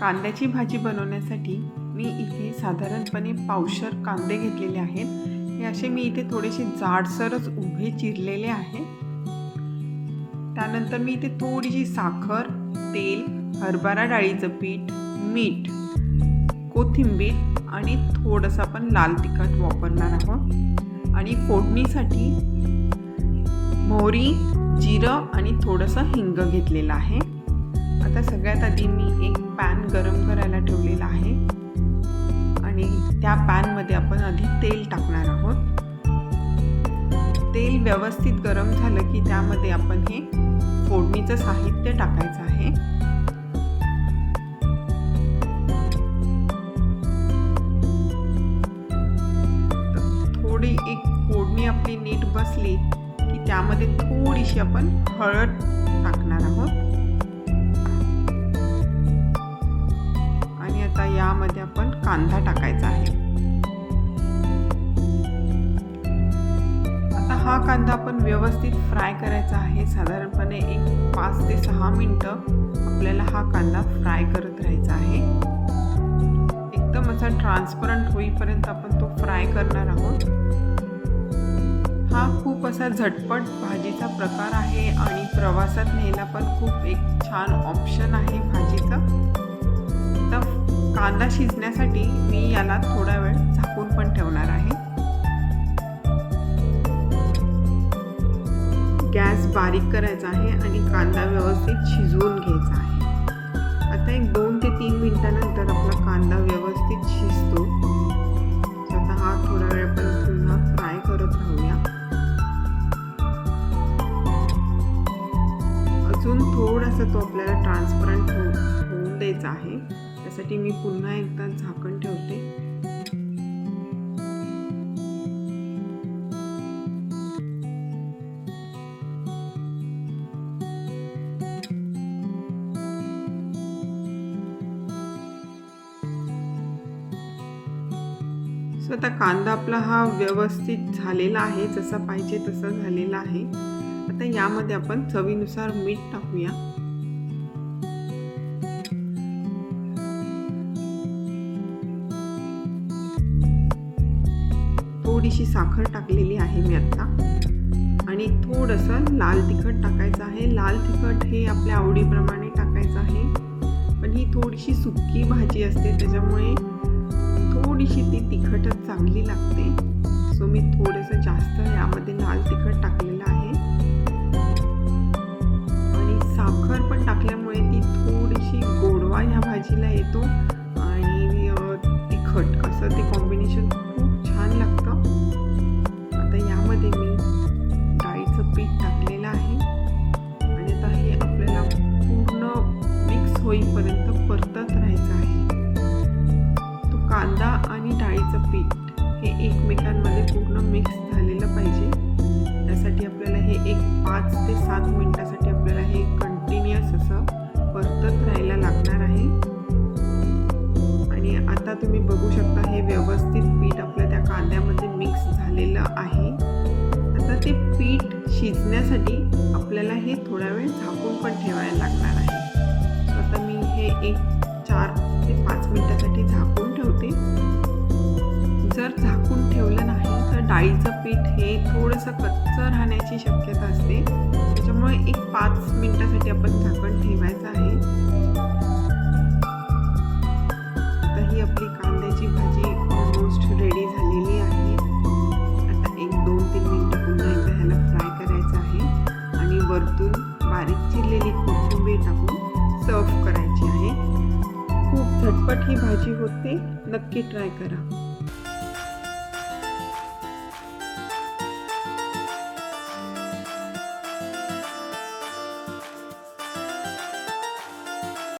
कांद्याची भाजी बनवण्यासाठी मी इथे साधारणपणे पावशर कांदे घेतलेले आहेत. हे असे मी इथे थोडेसे जाडसरच उभे चिरलेले आहे त्यानंतर मी इथे थोडीशी साखर तेल हरभरा डाळीचं पीठ मीठ कोथिंबीर आणि थोडंसं आपण लाल तिखट वापरणार आहोत. आणि फोडणीसाठी मोहरी जिरं आणि थोडंसं हिंग घेतलेलं आहे. आता सगळ्यात आधी मी एक पॅन गरम करायला ठेवलेला आहे. आणि त्या पॅनमध्ये आपण आधी तेल टाकणार आहोत. तेल व्यवस्थित गरम झालं की त्यामध्ये आपण हे फोडणीचं साहित्य टाकायचं आहे. थोडी एक फोडणी आपली नीट बसली की त्यामध्ये थोडीशी आपण हळद टाकणार आहोत. कांदा टाकायचा आहे. आता हा कांदा आपण व्यवस्थित फ्राय करायचा आहे. साधारणपणे एक पाच ते सहा मिनटं आपल्याला हा कांदा फ्राय करत राहायचा आहे. एकदम असा ट्रान्सपरंट होईपर्यंत आपण तो फ्राय करणार आहोत. हा खूप असा झटपट भाजीचा प्रकार आहे आणि प्रवासात न्यायला पण खूप एक छान ऑप्शन आहे भाजीचं. आता कांदा शिजण्यासाठी मी याला थोडा वेळ झाकून पण ठेवणार आहे. गॅस बारीक करायचा आहे आणि कांदा व्यवस्थित शिजवून घ्यायचा आहे. आता एक दोन ते तीन मिनिटानंतर आपला कांदा व्यवस्थित शिजतो. आता हा थोडा वेळ पण पुन्हा फ्राय करत राहूया. अजून थोडासा तो आपल्याला ट्रान्सपरंट होऊन द्यायचा आहे. त्यासाठी मी पुन्हा एकदा झाकण ठेवते. सो आता कांदा आपला हा व्यवस्थित झालेला आहे जसा पाहिजे तसा झालेला आहे. आता यामध्ये आपण चवीनुसार मीठ टाकूया. थोडीशी साखर टाकलेली आहे मी आत्ता आणि थोडंसं लाल तिखट टाकायचं आहे. लाल तिखट हे आपल्या आवडीप्रमाणे टाकायचं आहे. पण ही थोडीशी सुक्की भाजी असते त्याच्यामुळे थोडीशी ती तिखटच चांगली लागते. सो मी थोडंसं जास्त यामध्ये लाल तिखट टाकलेलं आहे. आणि साखर पण टाकल्यामुळे ती थोडीशी गोडवा ह्या भाजीला येतो. आणि तिखट असं ते होईपर्यंत परतत राहायचं आहे. तो कांदा आणि डाळीचं पीठ हे एकमेकांमध्ये पूर्ण मिक्स झालेलं पाहिजे. त्यासाठी आपल्याला हे एक पाच ते सात मिनटासाठी आपल्याला हे कंटिन्युअस असं परतत राहायला लागणार आहे. आणि आता तुम्ही बघू शकता हे व्यवस्थित पीठ आपल्या त्या कांद्यामध्ये मिक्स झालेलं आहे. आता ते पीठ शिजण्यासाठी आपल्याला हे थोडा वेळ झाकून पण ठेवायला लागणार आहे. आता मी हे एक चार ते पाच मिनटासाठी झाकून ठेवते. जर झाकून ठेवलं नाही तर डाळीचं पीठ हे थोडंसं कच्चं राहण्याची शक्यता असते. त्याच्यामुळे एक पाच मिनटासाठी आपण झाकण ठेवायचं आहे. झटपट ही भाजी होते नक्की ट्राय करा.